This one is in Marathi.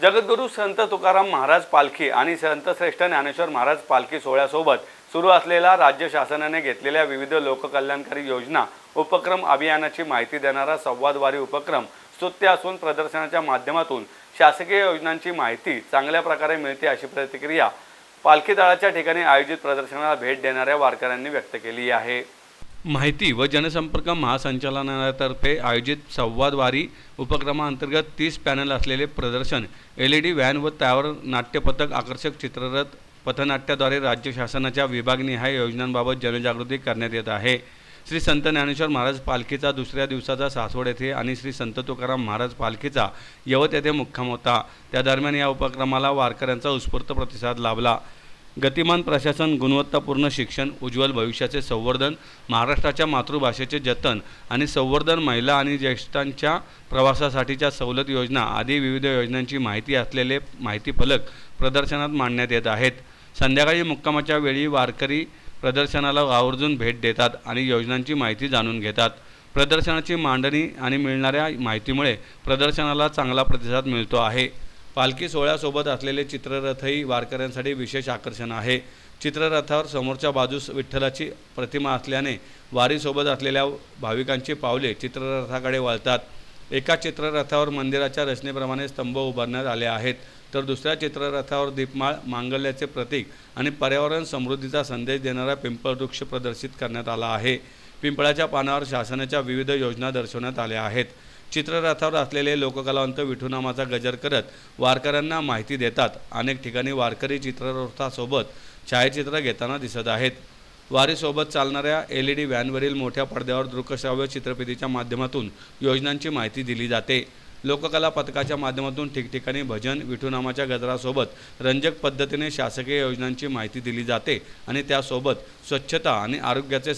जगद्गुरू संत तुकाराम महाराज पालखी आणि संत श्रेष्ठ ज्ञानेश्वर महाराज पालखी सोहळ्यासोबत सुरू असलेला राज्य शासनाने घेतलेल्या विविध लोककल्याणकारी योजना उपक्रम अभियानाची माहिती देणारा संवादवारी उपक्रम स्तुत्य असून प्रदर्शनाच्या माध्यमातून शासकीय योजनांची माहिती चांगल्या प्रकारे मिळते अशी प्रतिक्रिया पालखी तळाच्या ठिकाणी आयोजित प्रदर्शनाला भेट देणाऱ्या वारकऱ्यांनी व्यक्त केली आहे. माहिती व जनसंपर्क महासंचालनालयातर्फे आयोजित संवादवारी उपक्रमाअंतर्गत तीस पॅनल असलेले प्रदर्शन एल ई डी व्हॅन व त्यावर नाट्यपथक आकर्षक चित्ररथ पथनाट्याद्वारे राज्य शासनाच्या विभागनिहाय योजनांबाबत जनजागृती करण्यात येत आहे. श्री संत ज्ञानेश्वर महाराज पालखीचा दुसऱ्या दिवसाचा सासवड येथे आणि श्री संत तुकाराम महाराज पालखीचा यवत येथे मुक्काम होता. त्या दरम्यान या उपक्रमाला वारकऱ्यांचा उत्स्फूर्त प्रतिसाद लाभला. गतिमान प्रशासन गुणवत्तापूर्ण शिक्षण उज्ज्वल भविष्याचे संवर्धन महाराष्ट्राच्या मातृभाषेचे जतन आणि संवर्धन महिला आणि ज्येष्ठांच्या प्रवासासाठीच्या सवलत योजना आदी विविध योजनांची माहिती असलेले माहिती फलक प्रदर्शनात मांडण्यात येत आहेत. संध्याकाळी मुक्कामाच्या वेळी वारकरी प्रदर्शनाला आवर्जून भेट देतात आणि योजनांची माहिती जाणून घेतात. प्रदर्शनाची मांडणी आणि मिळणाऱ्या माहितीमुळे प्रदर्शनाला चांगला प्रतिसाद मिळतो आहे. पालखी सोहळ्यासोबत असलेले चित्ररथही वारकऱ्यांसाठी विशेष आकर्षण आहे. चित्ररथावर समोरच्या बाजूस विठ्ठलाची प्रतिमा असल्याने वारीसोबत असलेल्या भाविकांची पावले चित्ररथाकडे वळतात. एका चित्ररथावर मंदिराच्या रचनेप्रमाणे स्तंभ उभारण्यात आले आहेत. तर दुसऱ्या चित्ररथावर दीपमाळ मांगल्याचे प्रतीक आणि पर्यावरण समृद्धीचा संदेश देणारा पिंपळ वृक्ष प्रदर्शित करण्यात आला आहे. पिंपळाच्या पानावर शासनाच्या विविध योजना दर्शवण्यात आल्या आहेत. चित्ररथावर असलेले लोककलावंत विठूनामाचा गजर करत वारकऱ्यांना माहिती देतात. अनेक ठिकाणी वारकरी चित्ररथासोबत छायाचित्र घेताना दिसत आहेत. वारीसोबत चालणाऱ्या एल ई डी व्हॅनवरील मोठ्या पडद्यावर दृकश्राव्य चित्रफितीच्या माध्यमातून योजनांची माहिती दिली जाते. लोककला पथकाच्या माध्यमातून ठिकठिकाणी भजन विठूनामाच्या गजरासोबत रंजक पद्धतीने शासकीय योजनांची माहिती दिली जाते आणि त्यासोबत स्वच्छता आणि आरोग्याचे